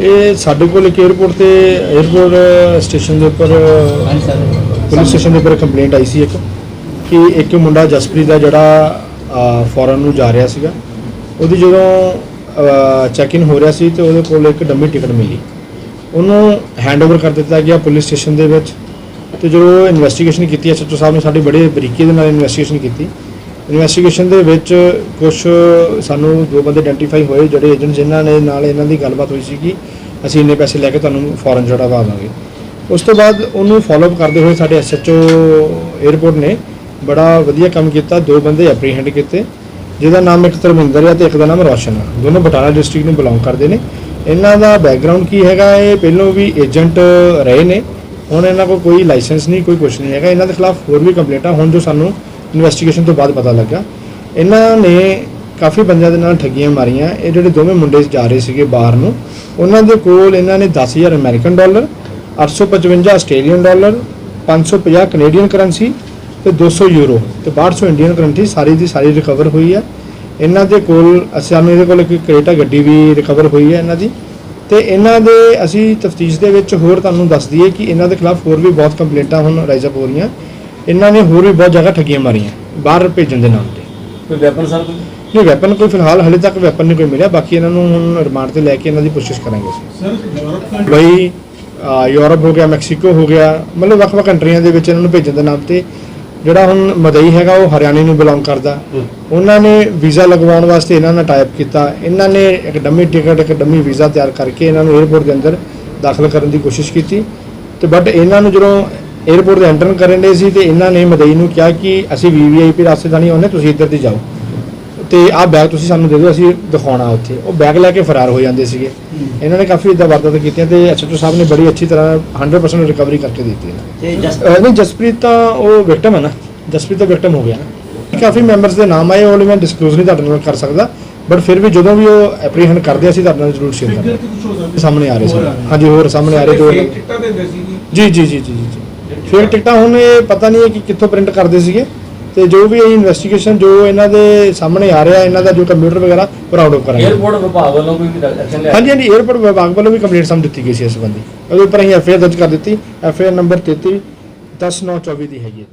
ਇਹ ਸਾਡੇ ਕੋਲ ਇੱਕ 에어ਪੋਰਟ ਤੇ 에어ਪੋਰਟ ਸਟੇਸ਼ਨ ਦੇ ਉੱਪਰ ਪੁਲਿਸ ਸਟੇਸ਼ਨ ਦੇ ਉੱਪਰ ਕੰਪਲੇਂਟ ਆਈ ਸੀ ਇੱਕ ਕਿ ਇੱਕ ਮੁੰਡਾ ਜਸਪ੍ਰੀਤ ਦਾ ਜਿਹੜਾ ਫੋਰਨ ਨੂੰ ਜਾ ਰਿਹਾ ਸੀਗਾ। ਉਹਦੀ ਜਦੋਂ ਚੈੱਕ ਇਨ ਹੋ ਰਿਹਾ ਸੀ ਤੇ ਉਹਦੇ ਕੋਲ ਇੱਕ ਡੰਮੀ ਟਿਕਟ ਮਿਲੀ। ਉਹਨੂੰ ਹੈਂਡਓਵਰ ਕਰ ਦਿੱਤਾ ਗਿਆ ਪੁਲਿਸ ਸਟੇਸ਼ਨ ਦੇ ਵਿੱਚ। ਤੇ ਜਦੋਂ ਇਨਵੈਸਟੀਗੇਸ਼ਨ ਕੀਤੀ ਐਸਐਚਓ ਸਾਹਿਬ ਨੇ ਸਾਡੀ ਬੜੇ ਬਰੀਕੀ ਦੇ ਨਾਲ ਇਨਵੈਸਟੀਗੇਸ਼ਨ ਕੀਤੀ। ਇਨਵੈਸਟੀਗੇਸ਼ਨ ਦੇ ਵਿੱਚ ਕੁਝ ਸਾਨੂੰ ਦੋ ਬੰਦੇ ਆਇਡੈਂਟੀਫਾਈ ਹੋਏ ਜਿਹੜੇ ਏਜੰਟ ਜਿਨ੍ਹਾਂ ਨੇ ਨਾਲ ਇਹਨਾਂ ਦੀ ਗੱਲਬਾਤ ਹੋਈ ਸੀ ਕਿ ਅਸੀਂ ਇੰਨੇ ਪੈਸੇ ਲੈ ਕੇ ਤੁਹਾਨੂੰ ਫੋਰਨ ਚੜਾਵਾ ਦਾਂਗੇ ਉਸ ਤੋਂ ਬਾਅਦ ਉਹਨੂੰ ਫਾਲੋਅਪ ਕਰਦੇ ਹੋਏ ਸਾਡੇ ਐਸਐਚਓ 에어ਪੋਰਟ ਨੇ ਬੜਾ ਵਧੀਆ ਕੰਮ ਕੀਤਾ, ਦੋ ਬੰਦੇ ਐਪਰੀਹੈਂਡ ਕੀਤੇ, ਜਿਹਦਾ ਨਾਮ ਇੱਕ ਧਰਮਿੰਦਰ ਹੈ ਤੇ ਇੱਕ ਦਾ ਨਾਮ ਰੋਸ਼ਨ ਹੈ ਦੋਨੋਂ ਬਟਾਲਾ ਡਿਸਟ੍ਰਿਕਟ ਨੂੰ ਬਿਲੋਂਗ ਕਰਦੇ ਨੇ। ਇਹਨਾਂ ਦਾ ਬੈਕਗ੍ਰਾਉਂਡ ਕੀ ਹੈਗਾ, ਇਹ ਪਹਿਲੋਂ ਵੀ ਏਜੰਟ ਰਹੇ ਨੇ। ਹੁਣ ਇਹਨਾਂ ਕੋਲ ਕੋਈ ਲਾਇਸੈਂਸ ਨਹੀਂ, ਕੋਈ ਕੁਝ ਨਹੀਂ ਹੈਗਾ। ਇਹਨਾਂ ਦੇ ਖਿਲਾਫ ਹੋਰ ਵੀ ਕੰਪਲੇਂਟਾਂ ਹੁਣ ਜੋ ਸਾਨੂੰ ਇਨਵੈਸਟੀਗੇਸ਼ਨ ਤੋਂ ਬਾਅਦ ਪਤਾ ਲੱਗਾ। ਇਹਨਾਂ ਨੇ ਕਾਫੀ ਬੰਦਿਆਂ ਦੇ ਨਾਲ ਠੱਗੀਆਂ ਮਾਰੀਆਂ। ਇਹ ਜਿਹੜੇ ਦੋਵੇਂ ਮੁੰਡੇ ਜਾ ਰਹੇ ਸੀਗੇ ਬਾਹਰ ਨੂੰ, ਉਹਨਾਂ ਦੇ ਕੋਲ ਇਹਨਾਂ ਨੇ 10000 American dollar 855 Australian dollar 550 Canadian currency ਤੇ 200 ਯੂਰੋ। ਤੇ 1200 ਇੰਡੀਅਨ ਕਰੰਸੀ, ਸਾਰੀ ਦੀ ਸਾਰੀ ਰਿਕਵਰ ਹੋਈ ਹੈ। ਇਹਨਾਂ ਦੇ ਕੋਲ, ਅਸੀਂ ਸਾਨੂੰ ਇਹਦੇ ਕੋਲ ਇੱਕ ਕਰੇਟਾ ਗੱਡੀ ਵੀ ਰਿਕਵਰ ਹੋਈ ਹੈ ਇਹਨਾਂ ਦੀ। ਤੇ ਇਹਨਾਂ ਦੇ ਅਸੀਂ ਤਫਤੀਸ਼ ਦੇ ਵਿੱਚ ਹੋਰ ਤੁਹਾਨੂੰ ਦੱਸ ਦਈਏ ਕਿ ਇਹਨਾਂ ਦੇ ਖਿਲਾਫ ਹੋਰ ਵੀ ਬਹੁਤ ਕੰਪਲੇਂਟਾਂ ਹੁਣ ਰਾਈਜ਼ ਅਪ ਹੋ ਰਹੀਆਂ। ਇਹਨਾਂ ਨੇ ਹੋਰ ਵੀ ਬਹੁਤ ਜਗ੍ਹਾ ਠੱਗੀਆਂ ਮਾਰੀਆਂ ਬਾਹਰ ਭੇਜਣ ਦੇ ਨਾਮ ਤੇ। ਕੋਈ ਵੈਪਨ ਸਰ ਕੋਈ? ਨਹੀਂ ਵੈਪਨ ਕੋਈ ਫਿਲਹਾਲ ਹਲੇ ਤੱਕ ਵੈਪਨ ਨਹੀਂ ਕੋਈ ਮਿਲਿਆ ਬਾਕੀ ਇਹਨਾਂ ਨੂੰ ਹੁਣ ਰਿਮਾਂਡ ਤੇ ਲੈ ਕੇ ਇਹਨਾਂ ਦੀ ਕੋਸ਼ਿਸ਼ ਕਰਾਂਗੇ ਅਸੀਂ। ਬਈ ਅਹ ਯੂਰਪ ਹੋ ਗਿਆ ਮੈਕਸੀਕੋ ਹੋ ਗਿਆ ਮਤਲਬ ਵੱਖ-ਵੱਖ ਕੰਟਰੀਆਂ ਦੇ ਵਿੱਚ ਇਹਨਾਂ ਨੂੰ ਭੇਜਣ ਦੇ ਨਾਮ ਤੇ। ਜਿਹੜਾ ਹੁਣ ਮਦਈ ਹੈਗਾ ਉਹ ਹਰਿਆਣੇ ਨੂੰ ਬਿਲੋਂਗ ਕਰਦਾ। ਉਹਨਾਂ ਨੇ ਵੀਜ਼ਾ ਲਗਵਾਉਣ ਵਾਸਤੇ ਇਹਨਾਂ ਨਾਲ ਟਾਈਪ ਕੀਤਾ। ਇਹਨਾਂ ਨੇ ਇੱਕ ਡੰਮੀ ਟਿਕਟ ਇੱਕ ਡੰਮੀ ਵੀਜ਼ਾ ਤਿਆਰ ਕਰਕੇ ਇਹਨਾਂ ਨੂੰ 에어ਪੋਰਟ ਦੇ ਅੰਦਰ ਦਾਖਲ ਕਰਨ ਦੀ ਕੋਸ਼ਿਸ਼ ਕੀਤੀ। ਤੇ ਬਟ ਇਹਨਾਂ ਨੂੰ ਜਦੋਂ 에어ਪੋਰਟ ਦੇ ਐਂਟਰ ਕਰਨ ਦੇ ਸੀ ਤੇ ਇਹਨਾਂ ਨੇ ਮਦਈ ਨੂੰ ਕਿਹਾ ਕਿ ਅਸੀਂ ਵੀਵੀਆਈਪੀ ਰਾਸਤੇ ਤਾਂ ਨਹੀਂ ਆਉਂਦੇ ਤੁਸੀਂ ਇੱਧਰ ਦੀ ਜਾਓ। ਤੇ ਆਹ ਬੈਗ ਤੁਸੀਂ ਸਾਨੂੰ ਦੇ ਦਿਓ ਅਸੀਂ ਦਿਖਾਉਣਾ ਉੱਥੇ। ਉਹ ਬੈਗ ਲੈ ਕੇ ਫਰਾਰ ਹੋ ਜਾਂਦੇ ਸੀਗੇ। ਇਹਨਾਂ ਨੇ ਕਾਫੀ ਇਦਾਂ ਵਾਰਦਾਤਾਂ ਕੀਤੀਆਂ ਤੇ ਐਸਐਚਓ ਸਾਹਿਬ ਨੇ ਬੜੀ ਅੱਛੀ ਤਰ੍ਹਾਂ 100% ਰਿਕਵਰੀ ਕਰਕੇ ਦਿੱਤੀ ਇਹਨਾਂ ਨਹੀਂ ਜਸਪ੍ਰੀਤ ਤਾਂ ਉਹ ਵਿਕਟਮ ਹੈ ਨਾ। ਜਸਪ੍ਰੀਤ ਤਾਂ ਵਿਕਟਮ ਹੋ ਗਿਆ ਨਾ। ਕਾਫੀ ਮੈਂਬਰਸ ਦੇ ਨਾਮ ਆਏ ਉਹ ਲਈ ਮੈਂ ਡਿਸਕਲੋਜ਼ ਨਹੀਂ ਤੁਹਾਡੇ ਨਾਲ ਕਰ ਸਕਦਾ। ਬਟ ਫਿਰ ਵੀ ਜਦੋਂ ਵੀ ਉਹ ਐਪਰੀਹੈਂਡ ਕਰਦੇ ਅਸੀਂ ਤੁਹਾਡੇ ਨਾਲ ਜ਼ਰੂਰ ਸ਼ੇਅਰ ਕਰਾਂਗੇ। ਸਾਹਮਣੇ ਆ ਰਹੇ ਸੀ। ਹਾਂਜੀ ਹੋਰ ਸਾਹਮਣੇ ਆ ਰਹੇ ਜੀ ਜੀ ਜੀ ਜੀ ਜੀ। ਫਿਰ ਟਿਕਟਾਂ ਹੁਣ ਇਹ ਪਤਾ ਨਹੀਂ ਹੈ ਕਿ ਕਿੱਥੋਂ ਪ੍ਰਿੰਟ ਕਰਦੇ ਸੀਗੇ ਤੇ ਜੋ ਵੀ ਇਨਵੈਸਟੀਗੇਸ਼ਨ ਜੋ ਇਹਨਾਂ ਦੇ ਸਾਹਮਣੇ ਆ ਰਿਹਾ ਇਹਨਾਂ ਦਾ ਜੋ ਕੰਪਿਊਟਰ ਵਗੈਰਾ ਉਹ ਰਾਊਂਡ ਅਪ ਕਰਾਂਗੇ। 에어ਪੋਰਟ ਵਿਭਾਗ ਵੱਲੋਂ ਕੋਈ ਐਕਸ਼ਨ ਲਿਆ? ਹਾਂਜੀ ਹਾਂਜੀ 에어ਪੋਰਟ ਵਿਭਾਗ ਵੱਲੋਂ ਵੀ ਕੰਪਲੀਟ ਸਮਝ ਦਿੱਤੀ ਗਈ ਸੀ ਇਸ ਸੰਬੰਧੀ। ਉਹਦੇ ਉੱਪਰ ਅਸੀਂ ਐਫਆਈਆਰ ਦਰਜ ਕਰ ਦਿੱਤੀ। ਐਫਆਈਆਰ ਨੰਬਰ 33 10924 ਦੀ ਹੈਗੀ